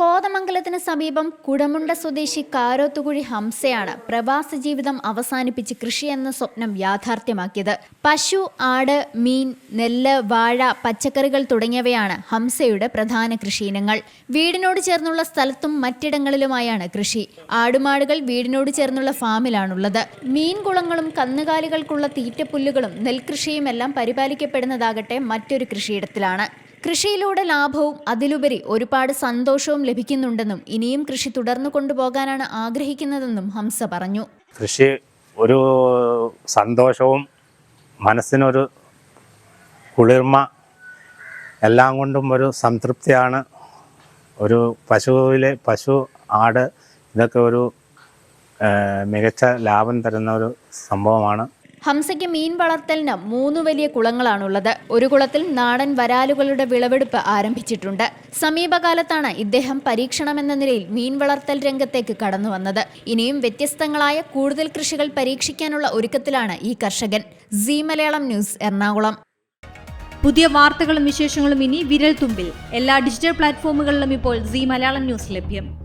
കോതമംഗലത്തിന് സമീപം കുടമുണ്ട സ്വദേശി കാരോത്തുകുഴി ഹംസയാണ് പ്രവാസ ജീവിതം അവസാനിപ്പിച്ച് കൃഷി എന്ന സ്വപ്നം യാഥാർത്ഥ്യമാക്കിയത്. പശു ആട് മീൻ നെല്ല് വാഴ പച്ചക്കറികൾ തുടങ്ങിയവയാണ് ഹംസയുടെ പ്രധാന കൃഷിയിനങ്ങൾ. വീടിനോട് ചേർന്നുള്ള സ്ഥലത്തും മറ്റിടങ്ങളിലുമായാണ് കൃഷി. ആടുമാടുകൾ വീടിനോട് ചേർന്നുള്ള ഫാമിലാണുള്ളത്. മീൻകുളങ്ങളും കന്നുകാലികൾക്കുള്ള തീറ്റപ്പുല്ലുകളും നെൽകൃഷിയുമെല്ലാം പരിപാലിക്കപ്പെടുന്നതാകട്ടെ മറ്റൊരു കൃഷിയിടത്തിലാണ്. കൃഷിയിലൂടെ ലാഭവും അതിലുപരി ഒരുപാട് സന്തോഷവും ലഭിക്കുന്നുണ്ടെന്നും ഇനിയും കൃഷി തുടർന്നു കൊണ്ടുപോകാനാണ് ആഗ്രഹിക്കുന്നതെന്നും ഹംസ പറഞ്ഞു. കൃഷി ഒരു സന്തോഷവും മനസ്സിനൊരു കുളിർമ എല്ലാം കൊണ്ടും ഒരു സംതൃപ്തിയാണ്. ഒരു പശുവിലെ പശു ആട് ഇതൊക്കെ ഒരു മികച്ച ലാഭം തരുന്ന ഒരു സംഭവമാണ്. ഹംസയ്ക്ക് മീൻ വളർത്തലിന് മൂന്ന് വലിയ കുളങ്ങളാണുള്ളത്. ഒരു കുളത്തിൽ നാടൻ വരാലുകളുടെ വിളവെടുപ്പ് ആരംഭിച്ചിട്ടുണ്ട്. സമീപകാലത്താണ് ഇദ്ദേഹം പരീക്ഷണമെന്ന നിലയിൽ മീൻ വളർത്തൽ രംഗത്തേക്ക് കടന്നു വന്നത് ഇനിയും വ്യത്യസ്തങ്ങളായ കൂടുതൽ കൃഷികൾ പരീക്ഷിക്കാനുള്ള ഒരുക്കത്തിലാണ് ഈ കർഷകൻ. C Malayalam news Ernakulam. പുതിയ വാർത്തകളും വിശേഷങ്ങളും ഇനി വിരൽ തുമ്പിൽ എല്ലാ ഡിജിറ്റൽ പ്ലാറ്റ്ഫോമുകളിലും ഇപ്പോൾ സി മലയാളം ന്യൂസ് ലഭ്യം.